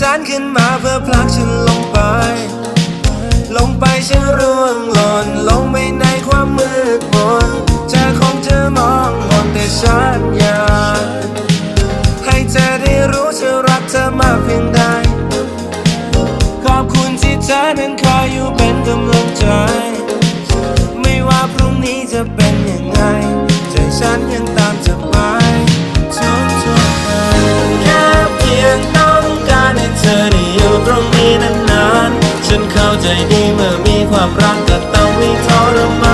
ฉันขึ้นมาเพื่อพลักฉันลงไป ลงไปฉันร่วงหล่นลงไปในความมืดมนเธอของเธอมองมนแต่ฉันอยากให้เธอได้รู้ฉันรักเธอมากเพียงใด ขอบคุณที่เธอนั้นคอยอยู่เป็นกำลังใจ ไม่ว่าพรุ่งนี้จะเป็นย่ง ใจดีเมื่อมีความรักก็ต้องมีทรมาน